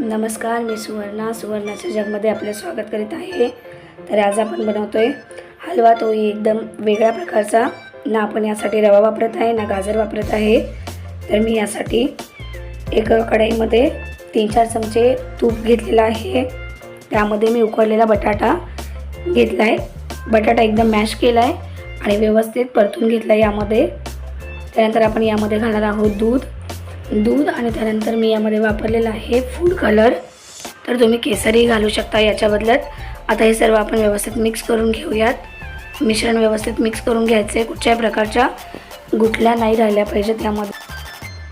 नमस्कार मी सुवर्णा. सुवर्णाच्या जगमध्ये आपले स्वागत करीत आहे. तर आज आपण बनवतो आहे हलवा तोही एकदम वेगळ्या प्रकारचा. ना आपण यासाठी रवा वापरत आहे ना गाजर वापरत आहे. तर मी यासाठी एक कढईमध्ये तीन चार चमचे तूप घेतलेलं आहे. त्यामध्ये मी उकडलेला बटाटा घेतला आहे बटाटा एकदम मॅश केला आहे आणि व्यवस्थित परतून घेतला आहे यामध्ये. त्यानंतर आपण यामध्ये घालणार आहोत दूध. दूध आणि त्यानंतर मी यामध्ये वापरलेला आहे फूड कलर तर तुम्ही केसरही घालू शकता याच्या बदल्यात आता हे सर्व आपण व्यवस्थित मिक्स करून घेऊयात. मिश्रण व्यवस्थित मिक्स करून घ्यायचं आहे कुठच्याही प्रकारच्या गुठल्या नाही राहिल्या पाहिजेत त्यामध्ये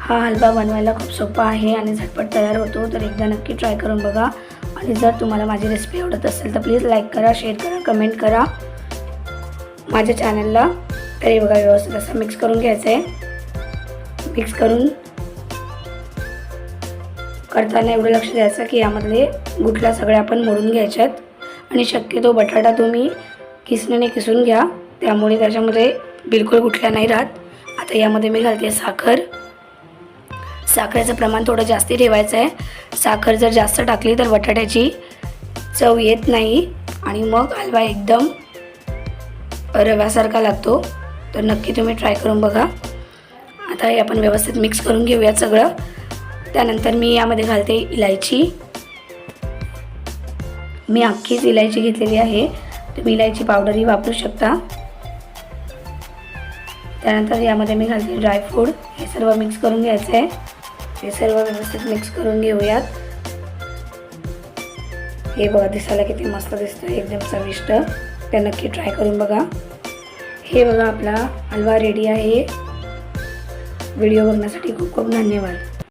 हा हलवा बनवायला खूप सोपा आहे आणि झटपट तयार होतो. तर एकदा नक्की ट्राय करून बघा. आणि जर तुम्हाला माझी रेसिपी आवडत असेल तर प्लीज लाईक करा शेअर करा कमेंट करा. माझ्या चॅनलला तरी बघा व्यवस्थित असं मिक्स करून घ्यायचं आहे मिक्स करून करताना एवढं लक्ष द्यायचं की यामधले गुठला सगळ्या आपण मोडून घ्यायच्यात. आणि शक्यतो बटाटा तुम्ही किसणीने किसून घ्या. त्यामुळे त्याच्यामध्ये बिलकुल गुठल्या नाही राहत. आता यामध्ये मी घालते साखर. साखरेचं प्रमाण थोडं जास्ती ठेवायचं आहे साखर जर जास्त टाकली तर बटाट्याची चव येत नाही. आणि मग हलवा एकदम रव्यासारखा लागतो. तर नक्की तुम्ही ट्राय करून बघा. आता हे आपण व्यवस्थित मिक्स करून घेऊयात सगळं. त्यानंतर मी यामध्ये घालते इलायची. मी अख्खीच इलायची घेतलेली आहे. तुम्ही इलायची पावडरही वापरू शकता. त्यानंतर यामध्ये मी घालते ड्रायफ्रूट हे सर्व मिक्स करून घ्यायचं आहे हे सर्व व्यवस्थित मिक्स करून घेऊयात. हे बघा दिसायला किती मस्त दिसतं एकदम चविष्ट. ते नक्की ट्राय करून बघा. हे बघा आपला हलवा रेडी आहे. व्हिडिओ बघण्यासाठी खूप खूप धन्यवाद.